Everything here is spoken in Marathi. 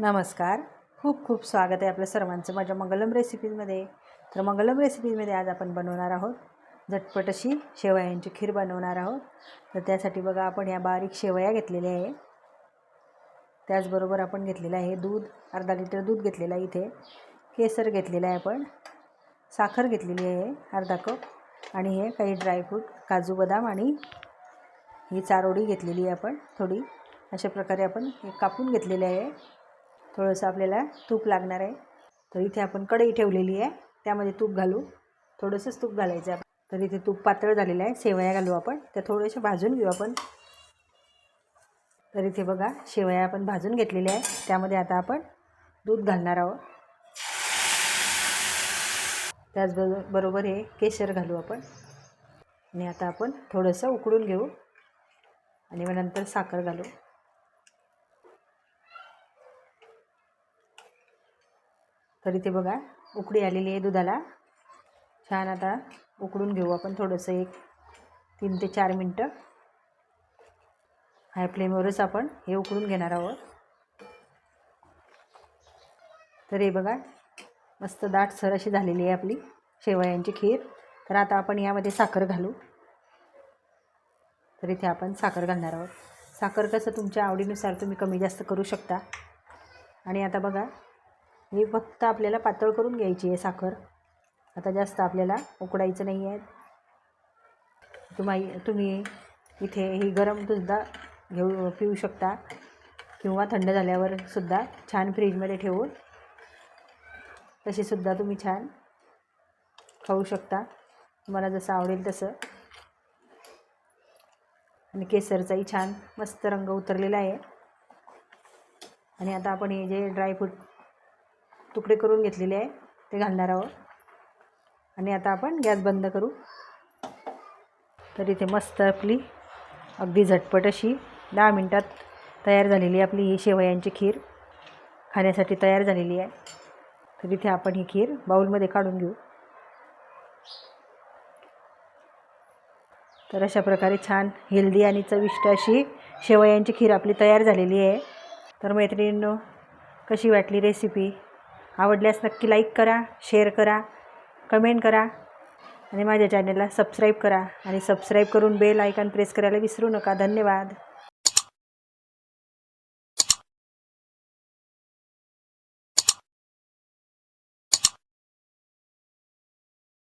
नमस्कार. खूप खूप स्वागत आहे आपल्या सर्वांचं माझ्या मंगलम रेसिपीजमध्ये. तर मंगलम रेसिपीजमध्ये आज आपण बनवणार आहोत झटपट अशी शेवयांची खीर बनवणार आहोत. तर त्यासाठी बघा आपण या बारीक शेवया घेतलेल्या आहे. त्याचबरोबर आपण घेतलेलं आहे दूध अर्धा लिटर दूध घेतलेलं आहे इथे. केसर घेतलेलं आहे आपण. साखर घेतलेली आहे अर्धा कप. आणि हे काही ड्रायफ्रूट काजू बदाम आणि ही चारोळी घेतलेली आहे आपण थोडी. अशा प्रकारे आपण हे कापून घेतलेले आहे. थोडंसं आपल्याला तूप लागणार आहे. तर इथे आपण कढई ठेवलेली आहे. त्यामध्ये तूप घालू. थोडंसंच तूप घालायचं आहे. तर इथे तूप पातळ झालेलं आहे. शेवया घालू आपण. त्या थोडंसं भाजून घेऊ आपण. तर इथे बघा शेवया आपण भाजून घेतलेल्या आहे त्यामध्ये आता आपण दूध घालणार आहोत. त्याचबरो बरोबर हे केशर घालू आपण. आणि आता आपण थोडंसं उकळून घेऊ. आणि मग नंतर साखर घालू. तर इथे बघा उकडी आलेली आहे दुधाला. छान आता उकडून घेऊ आपण थोडंसं एक तीन ते चार मिनटं. हाय फ्लेमवरच आपण हे उकडून घेणार आहोत. तर हे बघा मस्त दाट सर अशी झालेली आहे आपली शेवयांची खीर. तर आता आपण यामध्ये साखर घालू. तर इथे आपण साखर घालणार आहोत. साखर कसं तुमच्या आवडीनुसार तुम्ही कमी जास्त करू शकता. आणि आता बघा ही फक्त आपल्याला पातळ करून घ्यायची आहे साखर. आता जास्त आपल्याला उकडायचं नाही आहे. तुम्ही तुम्ही इथे ही गरमसुद्धा घेऊ पिऊ शकता किंवा थंड झाल्यावर सुद्धा छान फ्रीजमध्ये ठेवून तशीसुद्धा तुम्ही छान खाऊ शकता. तुम्हाला जसं आवडेल तसं. आणि केसरचाही छान मस्त रंग उतरलेला आहे. आणि आता आपण हे जे ड्रायफ्रूट तुकडे करून घेतलेले आहे ते घालणार आहोत आणि आता आपण गॅस बंद करू. तर इथे मस्त आपली अगदी झटपट अशी दहा मिनटात तयार झालेली आपली ही शेवयांची खीर. खाण्यासाठी तयार झालेली आहे. तर इथे आपण ही खीर बाऊलमध्ये काढून घेऊ. तर अशा प्रकारे छान हेल्दी आणि चविष्ट अशी शेवयांची खीर आपली तयार झालेली आहे. तर मैत्रिणींनो कशी वाटली रेसिपी आवडल्यास नक्की लाईक करा शेअर करा कमेंट करा आणि माझ्या चॅनलला सबस्क्राईब करा आणि सबस्क्राईब करून बेल आयकॉन प्रेस करायला विसरू नका. धन्यवाद.